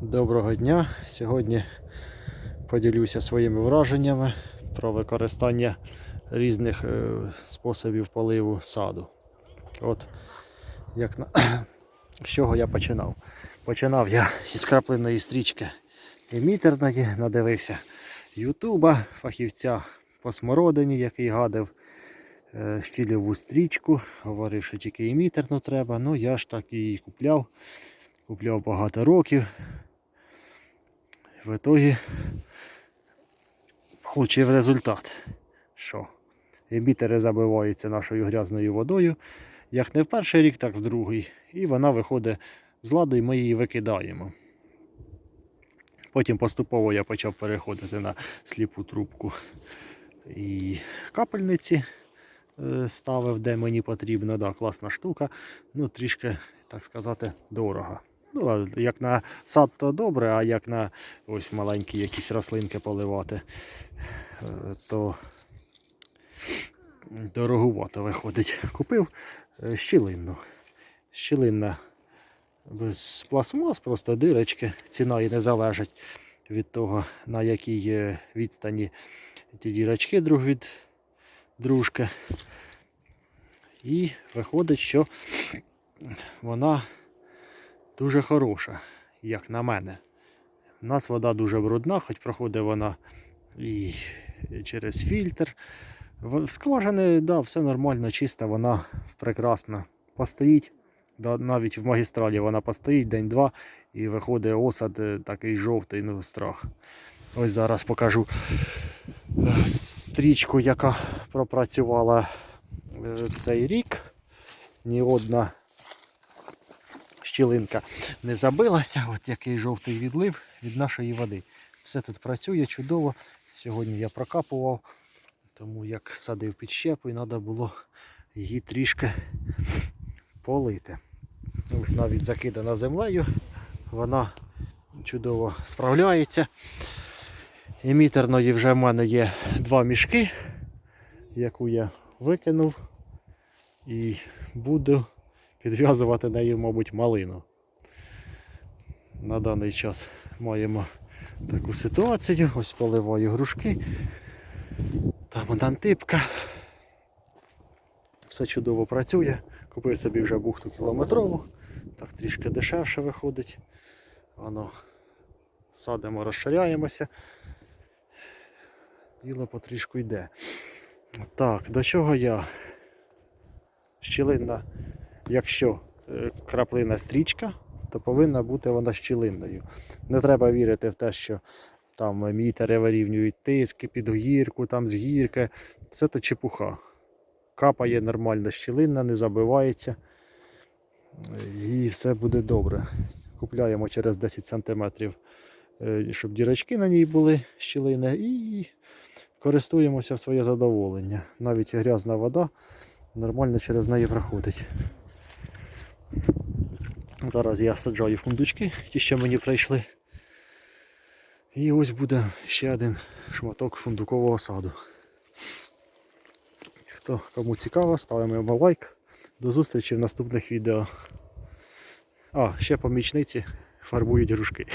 Доброго дня! Сьогодні поділюся своїми враженнями про використання різних е, способів поливу саду. От як на... з чого я починав? Починав я із краплиної стрічки емітерної, надивився Ютуба, фахівця по смородині, який гадив е, щіліву стрічку, говорив, що тільки емітерну треба. Ну я ж так і купляв. Купляв багато років. В итогі получив результат. Що? Емітери забиваються нашою грязною водою. Як не в перший рік, так в другий. І вона виходить з ладу, і ми її викидаємо. Потім поступово я почав переходити на сліпу трубку і капельниці е, ставив, де мені потрібно. Да, класна штука. Ну, трішки, так сказати, дорого. Ну, як на сад, то добре, а як на ось маленькі якісь рослинки поливати, е, то дорогувато виходить. Купив е, щілинну. Щілинна без пластмас, просто дирочки. Ціна і не залежить від того, на якій відстані ті дірочки друг від дружки. І виходить, що вона дуже хороша, як на мене. У нас вода дуже брудна, хоч проходить вона і через фільтр. Скважини, да, все нормально, чисто, вона прекрасна. Постоїть, навіть в магістралі вона постоїть день-два і виходить осад е, такий жовтий, ну страх. Ось зараз покажу е, стрічку, яка пропрацювала е, цей рік. Ні одна щілинка не забилася. От який жовтий відлив від нашої води. Все тут працює чудово. Сьогодні я прокапував, тому як садив під щепу і треба було її трішки полити. Ось навіть закидана землею, вона чудово справляється. Емітерної вже в мене є два мішки, яку я викинув і буду підв'язувати нею, мабуть, малину. На даний час маємо таку ситуацію. Ось поливаю грушки. Там антипка. Все чудово працює. Купив собі вже бухту кілометрову. Так трішки дешевше виходить. Воно садимо, розширяємося. Діло потрішку йде. Так, до чого я? Щілинна якщо е, краплина стрічка, то повинна бути вона щілинною. Не треба вірити в те, що там мітери вирівнюють тиски під гірку, там з гірки. Це то чепуха. Капає нормально щілинна, не забивається. І все буде добре. Купляємо через 10 см, щоб дірочки на ній були щілини, і користуємося в своє задоволення. Навіть грязна вода нормально через неї проходить. Зараз я саджаю фундучки, ті, що мені прийшли. І ось буде ще один шматок фундукового саду. Хто кому цікаво, ставимо йому лайк. До зустрічі в наступних відео. А, ще помічниці фарбують грушки.